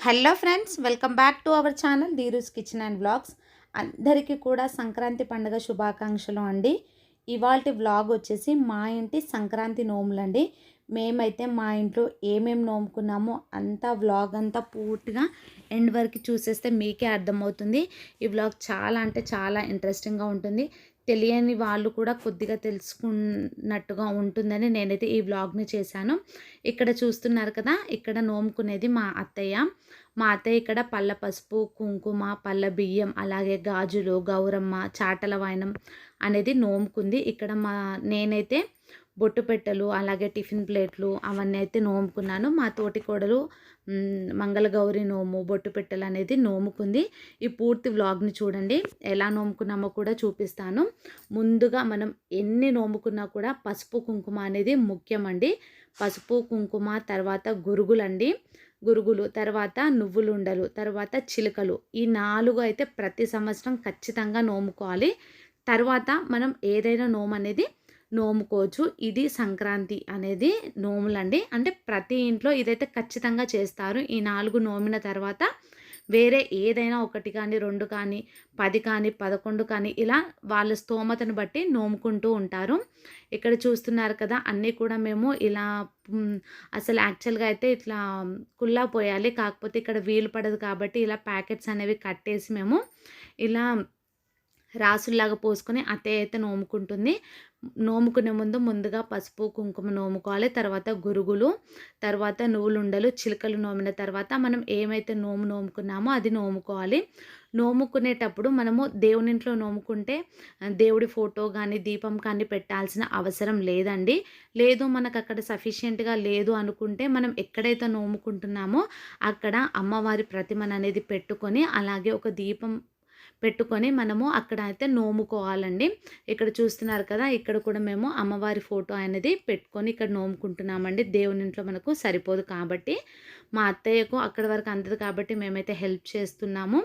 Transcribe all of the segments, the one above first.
Hello friends welcome back to our channel Dheeru's kitchen and vlogs. అందరికీ కూడా సంక్రాంతి పండుగ శుభాకాంక్షలు అండి. ఇవాళ వ్లాగ్ వచ్చేసి మా ఇంటి సంక్రాంతి నోములండి మేమైతే మా ఇంట్లో ఏమేమి నోముకున్నామో అంతా వ్లాగ్ అంతా పూర్తిగా ఎండ్ వరకు చూసేస్తే మీకే అర్థమవుతుంది. ఈ వ్లాగ్ చాలా అంటే చాలా ఇంట్రెస్టింగ్గా ఉంటుంది. తెలియని వాళ్ళు కూడా కొద్దిగా తెలుసుకున్నట్టుగా ఉంటుందని నేనైతే ఈ వ్లాగ్ని చేశాను. ఇక్కడ చూస్తున్నారు కదా ఇక్కడ నోముకునేది మా అత్తయ్య. మా అత్తయ్య ఇక్కడ పళ్ళ పసుపు కుంకుమ పళ్ళ బియ్యం అలాగే గాజులు గౌరమ్మ చాటల వాయనం అనేది నోముకుంది. ఇక్కడ మా నేనైతే బొట్టు పెట్టెలు అలాగే టిఫిన్ ప్లేట్లు అవన్నీ అయితే నోముకున్నాను. మా తోటి కోడలు మంగళగౌరి నోము బొట్టు పెట్టెలు అనేది నోముకుంది. ఈ పూర్తి వ్లాగ్ని చూడండి. ఎలా నోముకున్నామో కూడా చూపిస్తాను. ముందుగా మనం ఎన్ని నోముకున్నా కూడా పసుపు కుంకుమ అనేది ముఖ్యమండి. పసుపు కుంకుమ తర్వాత గురుగులండి. గురుగులు తర్వాత నువ్వులుండలు తర్వాత చిలుకలు. ఈ నాలుగు అయితే ప్రతి సంవత్సరం ఖచ్చితంగా నోముకోవాలి. తర్వాత మనం ఏదైనా నోము అనేది నోముకోవచ్చు. ఇది సంక్రాంతి అనేది నోములండి. అంటే ప్రతి ఇంట్లో ఇదైతే ఖచ్చితంగా చేస్తారు. ఈ నాలుగు నోమిన తర్వాత వేరే ఏదైనా ఒకటి కానీ రెండు కానీ పది కానీ పదకొండు కానీ ఇలా వాళ్ళ స్తోమతను బట్టి నోముకుంటూ ఉంటారు. ఇక్కడ చూస్తున్నారు కదా అన్నీ కూడా మేము ఇలా అసలు యాక్చువల్గా అయితే ఇట్లా కుల్లా పోయాలి. కాకపోతే ఇక్కడ వీలు పడదు కాబట్టి ఇలా ప్యాకెట్స్ అనేవి కట్టేసి మేము ఇలా రాసుల్లాగా పోసుకొని అత్తయ్య అయితే నోముకుంటుంది. నోముకునే ముందు ముందుగా పసుపు కుంకుమ నోముకోవాలి. తర్వాత గురుగులు తర్వాత నువ్వులుండలు చిలుకలు నోమిన తర్వాత మనం ఏమైతే నోము నోముకున్నామో అది నోముకోవాలి. నోముకునేటప్పుడు మనము దేవుని ఇంట్లో నోముకుంటే దేవుడి ఫోటో కానీ దీపం కానీ పెట్టాల్సిన అవసరం లేదండి. లేదు మనకు అక్కడ సఫిషియెంట్గా లేదు అనుకుంటే మనం ఎక్కడైతే నోముకుంటున్నామో అక్కడ అమ్మవారి ప్రతిమను అనేది పెట్టుకొని అలాగే ఒక దీపం పెట్టుకొని మనము అక్కడ అయితే నోముకోవాలండి. ఇక్కడ చూస్తున్నారు కదా ఇక్కడ కూడా మేము అమ్మవారి ఫోటో అనేది పెట్టుకొని ఇక్కడ నోముకుంటున్నామండి. దేవుని ఇంట్లో మనకు సరిపోదు కాబట్టి. మా అత్తయ్యకు అక్కడి వరకు అందదు కాబట్టి మేమైతే హెల్ప్ చేస్తున్నాము.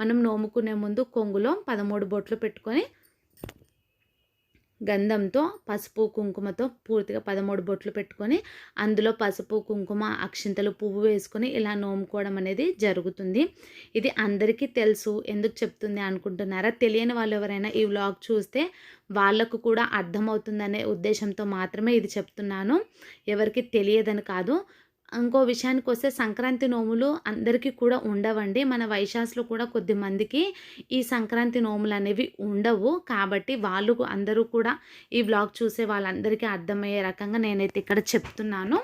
మనం నోముకునే ముందు కొంగులో పదమూడు బొట్లు పెట్టుకొని గంధంతో పసుపు కుంకుమతో పూర్తిగా పదమూడు బొట్లు పెట్టుకొని అందులో పసుపు కుంకుమ అక్షింతలు పువ్వు వేసుకొని ఇలా నోముకోవడం అనేది జరుగుతుంది. ఇది అందరికీ తెలుసు. ఎందుకు చెప్తుంది అనుకుంటున్నారా? తెలియని వాళ్ళు ఎవరైనా ఈ వ్లాగ్ చూస్తే వాళ్ళకు కూడా అర్థమవుతుందనే ఉద్దేశంతో మాత్రమే ఇది చెప్తున్నాను. ఎవరికి తెలియదని కాదు. ఇంకో విషయానికి వస్తే సంక్రాంతి నోములు అందరికీ కూడా ఉండవండి. మన వైశాస్లో కూడా కొద్ది మందికి ఈ సంక్రాంతి నోములు అనేవి ఉండవు. కాబట్టి వాళ్ళు అందరూ కూడా ఈ వ్లాగ్ చూసే వాళ్ళందరికీ అర్థమయ్యే రకంగా నేనైతే ఇక్కడ చెప్తున్నాను.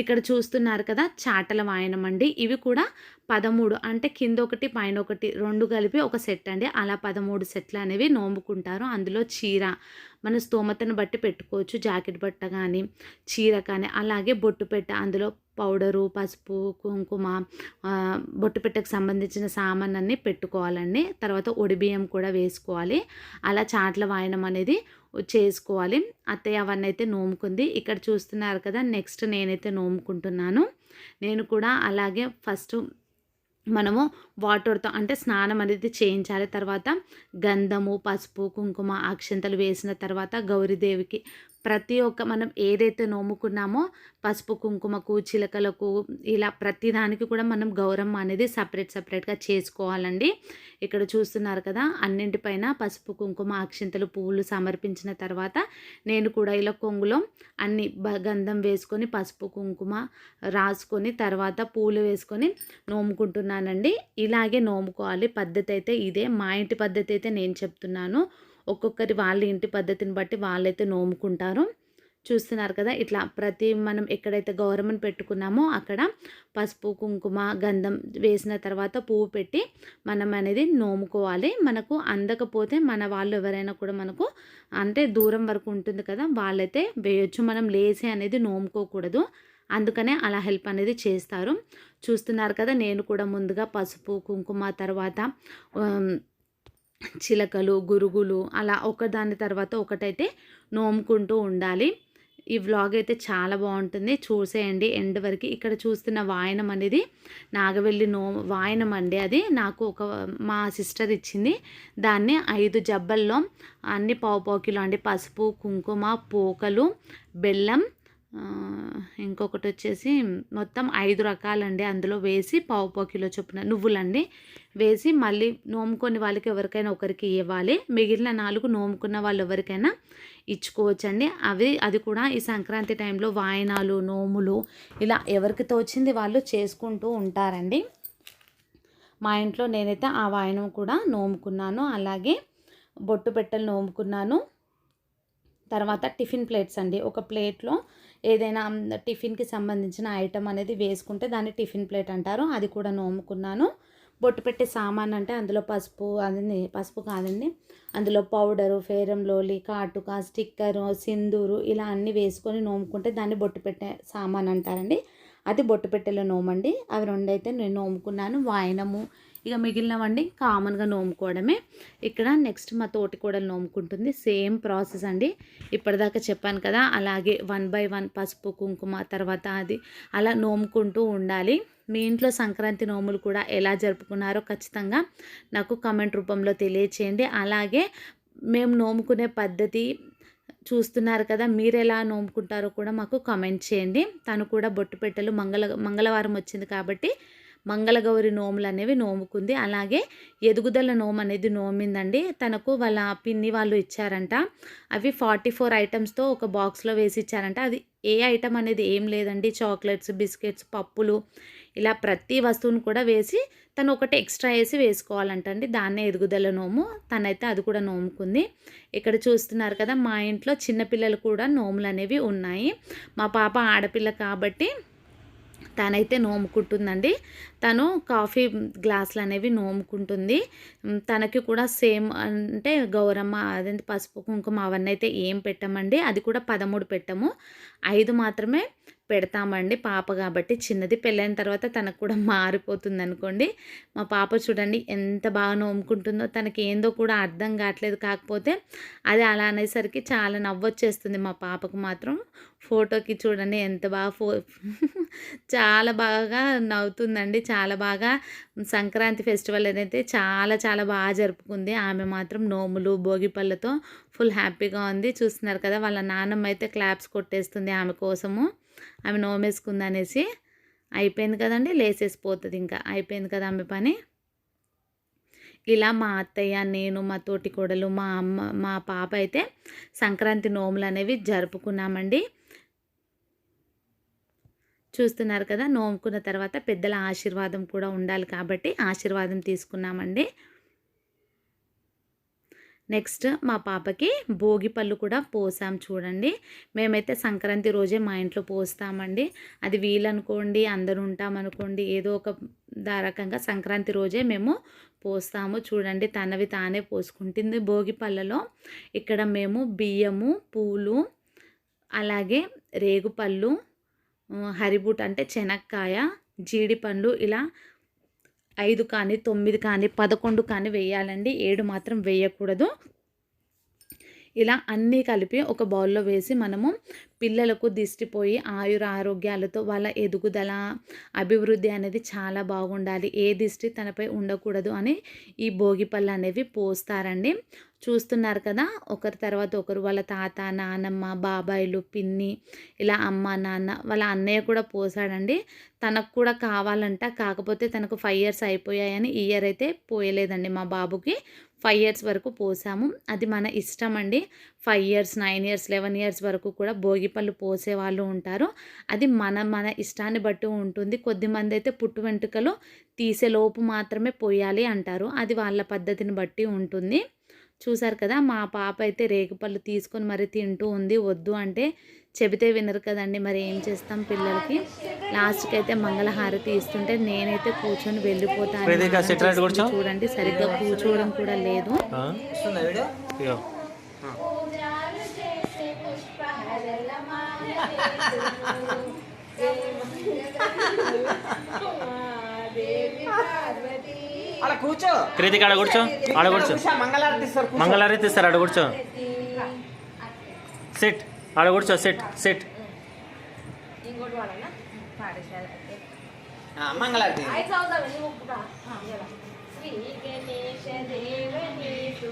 ఇక్కడ చూస్తున్నారు కదా చాటల వాయనం అండి. ఇవి కూడా పదమూడు అంటే కింద ఒకటి పైన ఒకటి రెండు కలిపి ఒక సెట్ అండి. అలా పదమూడు సెట్లు అనేవి నోముకుంటారు. అందులో చీర మన స్తోమతను బట్టి పెట్టుకోవచ్చు. జాకెట్ బట్ట కానీ చీర కానీ అలాగే బొట్టు పెట్ట అందులో పౌడరు పసుపు కుంకుమ బొట్టుపెట్టకు బొట్టు పెట్టకు సంబంధించిన సామాన్ అన్నీ పెట్టుకోవాలండి. తర్వాత ఒడిబియ్యం కూడా వేసుకోవాలి. అలా చాట్ల వాయనం అనేది చేసుకోవాలి. అత్తయ్య అవన్నీ అయితే నోముకుంది. ఇక్కడ చూస్తున్నారు కదా నెక్స్ట్ నేనైతే నోముకుంటున్నాను. నేను కూడా అలాగే ఫస్ట్ మనము వాటర్తో అంటే స్నానం అనేది చేయించాలి. తర్వాత గంధము పసుపు కుంకుమ అక్షంతలు వేసిన తర్వాత గౌరీదేవికి ప్రతి ఒక్క మనం ఏదైతే నోముకున్నామో పసుపు కుంకుమకు చిలకలకు ఇలా ప్రతి దానికి కూడా మనం గౌరమ్మ అనేది సపరేట్ సపరేట్గా చేసుకోవాలండి. ఇక్కడ చూస్తున్నారు కదా అన్నింటిపైన పసుపు కుంకుమ అక్షింతలు పువ్వులు సమర్పించిన తర్వాత నేను కూడా ఇలా కొంగులో అన్ని గంధం వేసుకొని పసుపు కుంకుమ రాసుకొని తర్వాత పూలు వేసుకొని చెప్తున్నానండి. ఇలాగే నోముకోవాలి పద్ధతి అయితే ఇదే. మా ఇంటి పద్ధతి అయితే నేను చెప్తున్నాను. ఒక్కొక్కరి వాళ్ళ ఇంటి పద్ధతిని బట్టి వాళ్ళైతే నోముకుంటారు. చూస్తున్నారు కదా ఇట్లా ప్రతి మనం ఎక్కడైతే గౌరమ్మను పెట్టుకున్నామో అక్కడ పసుపు కుంకుమ గంధం వేసిన తర్వాత పువ్వు పెట్టి మనం అనేది నోముకోవాలి. మనకు అందకపోతే మన వాళ్ళు ఎవరైనా కూడా మనకు అంటే దూరం వరకు ఉంటుంది కదా వాళ్ళైతే వేయొచ్చు. మనం లేసి అనేది నోముకోకూడదు. అందుకనే అలా హెల్ప్ అనేది చేస్తారు. చూస్తున్నారు కదా నేను కూడా ముందుగా పసుపు కుంకుమ తర్వాత చిలకలు గురుగులు అలా ఒకదాని తర్వాత ఒకటైతే నోముకుంటూ ఉండాలి. ఈ వ్లాగ్ అయితే చాలా బాగుంటుంది. చూసేయండి. ఎండ్ వరకు ఇక్కడ చూస్తున్న వాయనం అనేది నాగవెల్లి నో వాయనం అండి అది. నాకు ఒక మా సిస్టర్ ఇచ్చింది. దాన్ని ఐదు జబ్బల్లో అన్ని పావు పావు కిలో అండి. పసుపు కుంకుమ పోకలు బెల్లం ఇంకొకటి వచ్చేసి మొత్తం ఐదు రకాలండి. అందులో వేసి పావు పావు కిలో చొప్పున నువ్వులండి. వేసి మళ్ళీ నోముకొని వాళ్ళకి ఎవరికైనా ఒకరికి ఇవ్వాలి. మిగిలిన నాలుగు నోముకున్న వాళ్ళు ఎవరికైనా ఇచ్చుకోవచ్చండి. అవి అది కూడా ఈ సంక్రాంతి టైంలో వాయినాలు నోములు ఇలా ఎవరికి తోచింది వాళ్ళు చేసుకుంటూ ఉంటారండి. మా ఇంట్లో నేనైతే ఆ వాయనం కూడా నోముకున్నాను. అలాగే బొట్టు పెట్టలు నోముకున్నాను. తర్వాత టిఫిన్ ప్లేట్స్ అండి. ఒక ప్లేట్లో ఏదైనా టిఫిన్కి సంబంధించిన ఐటమ్ అనేది వేసుకుంటే దాన్ని టిఫిన్ ప్లేట్ అంటారు. అది కూడా నోముకున్నాను. బొట్టు పెట్టే సామాన్ అంటే అందులో పసుపు అది పసుపు కాదండి. అందులో పౌడరు ఫేరం లోలి కాటుక స్టిక్కరు సింధూరు ఇలా అన్నీ వేసుకొని నోముకుంటే దాన్ని బొట్టు పెట్టే సామాన్ అంటారండి. అది బొట్టు పెట్టెలో నోమండి. అవి రెండైతే నేను నోముకున్నాను. వాయనము ఇక మిగిలినవండి కామన్గా నోముకోవడమే. ఇక్కడ నెక్స్ట్ మా తోటి కూడా నోముకుంటుంది. సేమ్ ప్రాసెస్ అండి. ఇప్పటిదాకా చెప్పాను కదా అలాగే వన్ బై వన్ పసుపు కుంకుమ తర్వాత అది అలా నోముకుంటూ ఉండాలి. మీ ఇంట్లో సంక్రాంతి నోములు కూడా ఎలా జరుపుకున్నారో ఖచ్చితంగా నాకు కమెంట్ రూపంలో తెలియచేయండి. అలాగే మేము నోముకునే పద్ధతి చూస్తున్నారు కదా మీరు ఎలా నోముకుంటారో కూడా మాకు కామెంట్ చేయండి. తను కూడా బొట్టు పెట్టెలు మంగళ మంగళవారం వచ్చింది కాబట్టి మంగళగౌరి నోములు అనేవి నోముకుంది. అలాగే ఎదుగుదల నోము అనేది నోమిందండి. తనకు వాళ్ళ పిన్ని వాళ్ళు ఇచ్చారంట. అవి ఫార్టీ ఫోర్ ఐటమ్స్తో ఒక బాక్స్లో వేసి ఇచ్చారంట అది ఏ ఐటమ్ అనేది ఏం లేదండి. చాక్లెట్స్ బిస్కెట్స్ పప్పులు ఇలా ప్రతి వస్తువును కూడా వేసి తను ఒకటి ఎక్స్ట్రా వేసి వేసుకోవాలంటండి. దాన్నే ఎదుగుదల నోము. తనైతే అది కూడా నోముకుంది. ఇక్కడ చూస్తున్నారు కదా మా ఇంట్లో చిన్నపిల్లలు కూడా నోములు అనేవి ఉన్నాయి. మా పాప ఆడపిల్ల కాబట్టి తనైతే నోముకుంటుందండి. తను కాఫీ గ్లాసులు అనేవి నోముకుంటుంది తనకి కూడా సేమ్ అంటే గౌరమ్మ అదే పసుపు కుంకుమ అవన్నీ అయితే ఏం పెట్టమండి అది కూడా పదమూడు పెట్టము. ఐదు మాత్రమే పెడతామండి పాప కాబట్టి. చిన్నది పెళ్ళైన తర్వాత తనకు కూడా మారిపోతుంది అనుకోండి మా పాప చూడండి ఎంత బాగా నోముకుంటుందో తనకి ఏందో కూడా అర్థం కావట్లేదు. కాకపోతే అది అలా అనేసరికి చాలా నవ్వొచ్చేస్తుంది మా పాపకు మాత్రం. ఫోటోకి చూడండి ఎంత బాగా ఫో చాలా బాగా నవ్వుతుందండి. చాలా బాగా సంక్రాంతి ఫెస్టివల్ అనేది చాలా చాలా బాగా జరుపుకుంది. ఆమె మాత్రం నోములు భోగి పళ్ళతో ఫుల్ హ్యాపీగా ఉంది. చూస్తున్నారు కదా వాళ్ళ నాన్నమ్మ అయితే క్లాప్స్ కొట్టేస్తుంది ఆమె కోసము. ఆమె నోమేసుకుంది అనేసి. అయిపోయింది కదండి లేసేసిపోతుంది ఇంకా. అయిపోయింది కదా ఆమె పని. ఇలా మా అత్తయ్య నేను మా తోటి కోడలు మా అమ్మ మా పాప అయితే సంక్రాంతి నోములు అనేవి జరుపుకున్నామండి. చూస్తున్నారు కదా! నోముకున్న తర్వాత పెద్దల ఆశీర్వాదం కూడా ఉండాలి కాబట్టి ఆశీర్వాదం తీసుకున్నామండి. నెక్స్ట్ మా పాపకి భోగి పళ్ళు కూడా పోసాం చూడండి. మేమైతే సంక్రాంతి రోజే మా ఇంట్లో పోస్తామండి. అది వీలనుకోండి అందరూ ఉంటామనుకోండి ఏదో ఒక దారకంగా సంక్రాంతి రోజే మేము పోస్తాము చూడండి. తనవి తానే పోసుకుంటుంది భోగి పళ్ళలో. ఇక్కడ మేము బియ్యము పూలు అలాగే రేగుపళ్ళు హరిబూట్ అంటే శనక్కాయ జీడిపండ్లు ఇలా ఐదు కానీ తొమ్మిది కానీ పదకొండు కానీ వేయాలండి. ఏడు మాత్రం వేయకూడదు. ఇలా అన్నీ కలిపి ఒక బౌల్లో వేసి మనము పిల్లలకు దిష్టిపోయి ఆయుర ఆరోగ్యాలతో వాళ్ళ ఎదుగుదల అభివృద్ధి అనేది చాలా బాగుండాలి. ఏ దిష్టి తనపై ఉండకూడదు అని ఈ భోగి పళ్ళు అనేవి పోస్తారండి. చూస్తున్నారు కదా ఒకరి తర్వాత ఒకరు వాళ్ళ తాత నానమ్మ బాబాయిలు పిన్ని ఇలా అమ్మ నాన్న వాళ్ళ అన్నయ్య కూడా పోసాడండి. తనకు కూడా కావాలంట కాకపోతే తనకు ఫైవ్ ఇయర్స్ అయిపోయాయని ఇయర్ అయితే పోయలేదండి మా బాబుకి. ఫైవ్ ఇయర్స్ వరకు పోసాము. అది మన ఇష్టం అండి. Five years nine years eleven years వరకు కూడా భోగి పళ్ళు పోసే వాళ్ళు ఉంటారు. అది మన మన ఇష్టాన్ని బట్టి ఉంటుంది. కొద్దిమంది అయితే పుట్టు వెంట్రుకలు తీసే లోపు మాత్రమే పోయాలి అంటారు. అది వాళ్ళ పద్ధతిని బట్టి ఉంటుంది. చూసారు కదా మా పాప అయితే రేగుపళ్ళు తీసుకొని మరి తింటూ ఉంది. వద్దు అంటే చెబితే వినరు కదండి. మరి ఏం చేస్తాం పిల్లలకి? లాస్ట్కి అయితే మంగళహారతి ఇస్తుంటే నేనైతే కూర్చొని వెళ్ళిపోతాను చూడండి సరిగ్గా కూర్చోవడం కూడా లేదు. ఇగో. అలా కూర్చో. కృతిక ఆడ కూర్చో. ఆడ కూర్చో. కూర్చో. మంగళారతి ఇస్తారు కూర్చో. మంగళారతి ఇస్తారు ఆడ కూర్చో. సిట్ ఆడ కూర్చో. సిట్ సిట్ ఆ, మంగళారతి. శ్రీ గణేశ దేవనేషు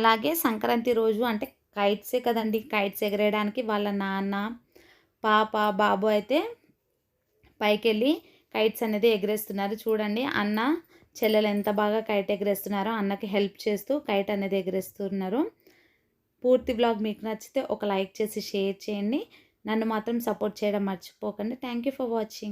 అలాగే సంక్రాంతి రోజు అంటే కైట్సే కదండి. కైట్స్ ఎగరేయడానికి వాళ్ళ నాన్న పాప బాబు అయితే పైకి వెళ్ళి కైట్స్ అనేది ఎగరేస్తున్నారు. చూడండి అన్న చెల్లెలు ఎంత బాగా కైట్ ఎగరేస్తున్నారో అన్నకి హెల్ప్ చేస్తూ కైట్ అనేది ఎగరేస్తున్నారు. పూర్తి బ్లాగ్ మీకు నచ్చితే ఒక లైక్ చేసి షేర్ చేయండి. నన్ను మాత్రం సపోర్ట్ చేయడం మర్చిపోకండి. Thank you for watching.